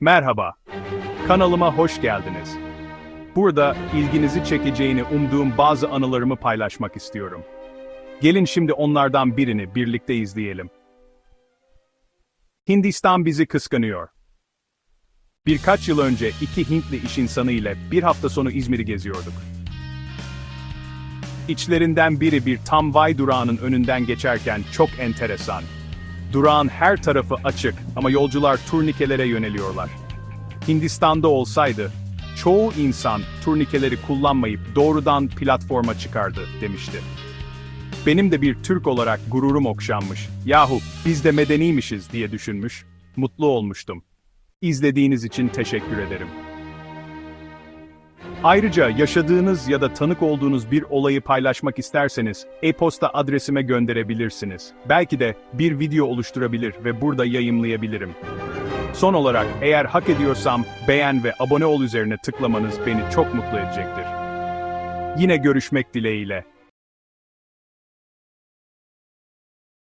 Merhaba. Kanalıma hoş geldiniz. Burada ilginizi çekeceğini umduğum bazı anılarımı paylaşmak istiyorum. Gelin şimdi onlardan birini birlikte izleyelim. Hindistan bizi kıskanıyor. Birkaç yıl önce iki Hintli iş insanı ile bir hafta sonu İzmir'i geziyorduk. İçlerinden biri bir tramvay durağının önünden geçerken çok enteresan. Durağın her tarafı açık ama yolcular turnikelere yöneliyorlar. Hindistan'da olsaydı, çoğu insan turnikeleri kullanmayıp doğrudan platforma çıkardı demişti. Benim de bir Türk olarak gururum okşanmış. Yahu biz de medeniymişiz diye düşünmüş, mutlu olmuştum. İzlediğiniz için teşekkür ederim. Ayrıca yaşadığınız ya da tanık olduğunuz bir olayı paylaşmak isterseniz e-posta adresime gönderebilirsiniz. Belki de bir video oluşturabilir ve burada yayımlayabilirim. Son olarak eğer hak ediyorsam beğen ve abone ol üzerine tıklamanız beni çok mutlu edecektir. Yine görüşmek dileğiyle.